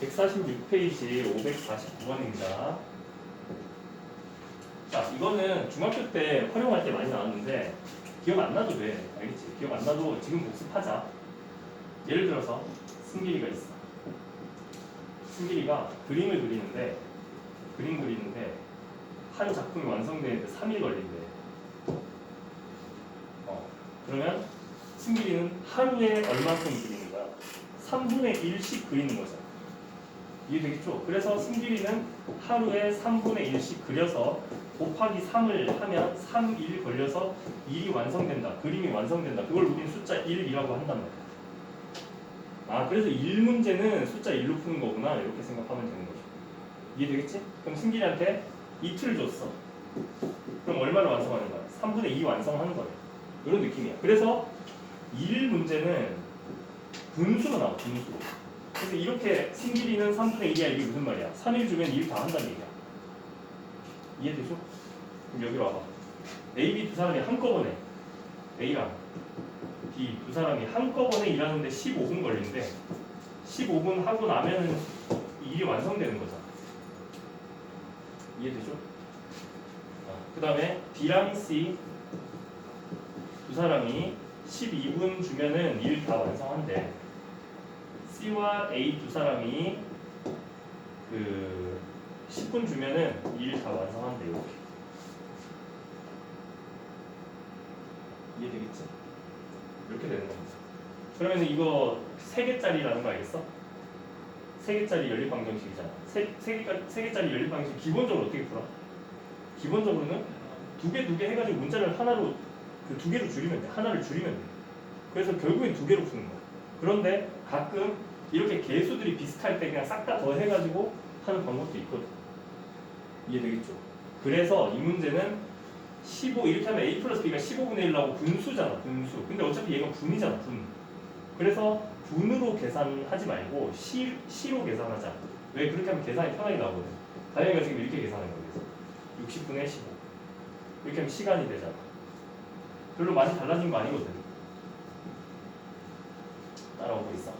146페이지 549번입니다. 자, 이거는 중학교 때 활용할 때 많이 나왔는데 기억 안 나도 돼. 알겠지? 기억 안 나도 지금 복습하자. 예를 들어서 승길이가 있어. 승길이가 그림을 그리는데 그림 그리는데 한 작품이 완성되는데 3일 걸린대. 어, 그러면 승길이는 하루에 얼마큼 그리는 거야? 3분의 1씩 그리는 거잖아. 이해되겠죠? 그래서 승길이는 하루에 3분의 1씩 그려서 곱하기 3을 하면 3, 1 걸려서 일이 완성된다. 그림이 완성된다. 그걸 우리는 숫자 1이라고 한단 말이야. 아, 그래서 1 문제는 숫자 1로 푸는 거구나. 이렇게 생각하면 되는 거죠. 이해되겠지? 그럼 승길이한테 이틀 줬어. 그럼 얼마를 완성하는 거야? 3분의 2 완성하는 거예요. 이런 느낌이야. 그래서 1 문제는 분수로 나와, 분수. 그래서 이렇게 승길이는 3분의 1이야. 이게 무슨 말이야? 3일 주면 1 다 한다는 얘기야. 이해되죠? 그럼 여기로 와봐. A, B 두 사람이 한꺼번에 A랑 B 두 사람이 한꺼번에 일하는데 15분 걸린대. 15분 하고 나면은 일이 완성되는 거잖아. 이해되죠? 그 다음에 B랑 C 두 사람이 12분 주면은 일 다 완성한대. C와 A 두 사람이 그 10분 주면은 일 다 완성한대 이렇게. 이해되겠지? 이렇게 되는 겁니다. 그러면 이거 3개짜리라는 거 알겠어? 3개짜리 연립 방정식이잖아. 3, 세 개세 개짜리 연립 방정식 기본적으로 어떻게 풀어? 기본적으로는 두 개 두 개 해가지고 문자를 하나로 그 두 개로 줄이면 돼. 하나를 줄이면 돼. 그래서 결국엔 두 개로 푸는 거야. 그런데 가끔 이렇게 개수들이 비슷할 때 그냥 싹 다 더 해가지고 하는 방법도 있거든. 이해되겠죠? 그래서 이 문제는 15 이렇게 하면 a 플러스 b가 15분의 1 나오고 분수잖아 분수. 근데 어차피 얘가 분이잖아 분. 그래서 분으로 계산하지 말고 시, 시로 계산하자. 왜 그렇게 하면 계산이 편하게 나오거든. 다현이가 지금 이렇게 계산한 거예요. 60분의 15. 이렇게 하면 시간이 되잖아. 별로 많이 달라진 거 아니거든. 따라오고 있어.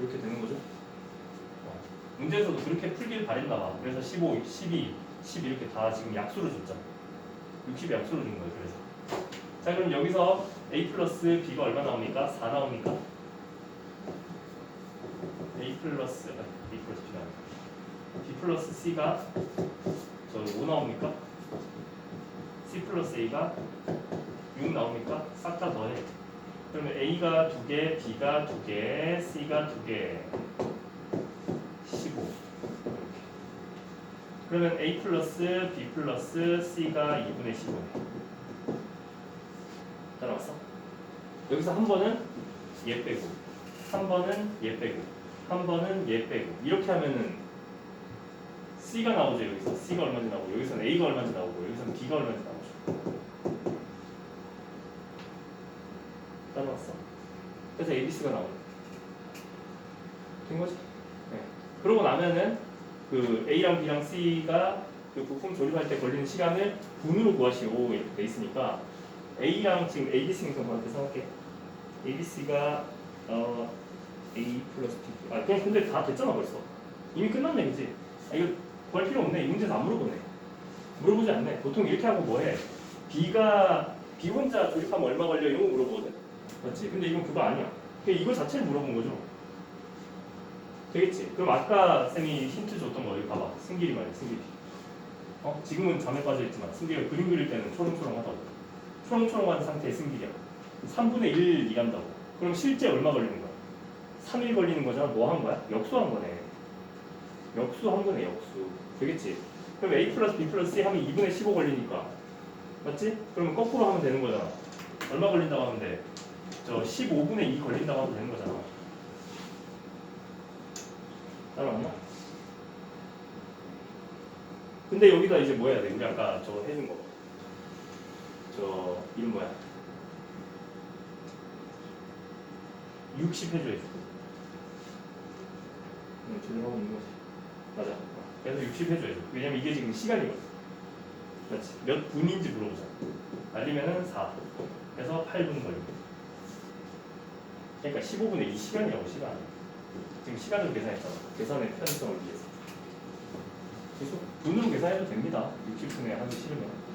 이렇게 되는 거죠. 어. 문제에서도 그렇게 풀길 바랬나 봐. 그래서 15, 12, 10 이렇게 다 지금 약수로 줬잖아. 60이 약수로 준 거예요. 그래서. 자 그럼 여기서 a 플러스 b가 얼마 나옵니까? 4 나옵니까? a 플러스 아, a 플러스 b가 b 플러스 c가 저 5 나옵니까? c 플러스 a가 6 나옵니까? 싹 다 더해. 그러면 a가 2개, b가 2개, c가 2개, 15. 이렇게. 그러면 a 플러스 b 플러스 c가 2분의 15네. 따라왔어? 여기서 한 번은 얘 빼고, 한 번은 얘 빼고, 한 번은 얘 빼고 이렇게 하면은 C가 나오죠 여기서 C가 얼마인지 나오고 여기서는 A가 얼마인지 나오고 여기서는 B가 얼마인지 나오죠. 따라왔어? 그래서 ABC가 나오는 된 거지? 네. 그러고 나면은 그 A랑 B랑 C가 그 부품 조립할 때 걸리는 시간을 분으로 구하시오 이렇게 돼 있으니까 A랑 지금 ABC 생성한테 생각해. ABC가 어 A 플러스 B. 아 그냥 근데 다 됐잖아 벌써. 이미 끝났네 그지? 아 이거 구할 필요 없네. 이 문제에서 안 물어보네. 물어보지 않네. 보통 이렇게 하고 뭐해? B가 B 혼자 조립하면 얼마 걸려 이런 거 물어보거든. 맞지? 근데 이건 그거 아니야. 그냥 이거 자체를 물어본 거죠. 되겠지? 그럼 아까 쌤이 힌트 줬던 거 여기 봐봐. 승길이 말이야 승길이. 어? 지금은 잠에 빠져 있지만 승길이가 그림 그릴 때는 초롱초롱하다고. 초롱초롱한 상태의 승길이야. 3분의 1 일한다고. 그럼 실제 얼마 걸리는 거야? 3일 걸리는 거잖아. 뭐 한 거야? 역수한 거네. 역수한 거네, 역수. 되겠지? 그럼 A 플러스 B 플러스 C 하면 2분의 15 걸리니까. 맞지? 그러면 거꾸로 하면 되는 거잖아. 얼마 걸린다고 하는데, 저 15분의 2 걸린다고 하면 되는 거잖아. 따라왔나? 근데 여기다 이제 뭐 해야 돼? 우리 아까 저 해준 거. 저, 이름 뭐야? 60 해줘야지. 응, 제대로 하고 있는 거지. 맞아. 그래서 60 해줘야죠. 왜냐면 이게 지금 시간이거든. 그렇지. 몇 분인지 물어보자. 날리면은 4. 그래서 8분 걸리고. 그러니까 15분의 2 시간이라고 시간. 지금 시간으로 계산했잖아. 계산의 편의성을 위해서. 계속 돈으로 계산해도 됩니다. 60분에 하기 싫으면.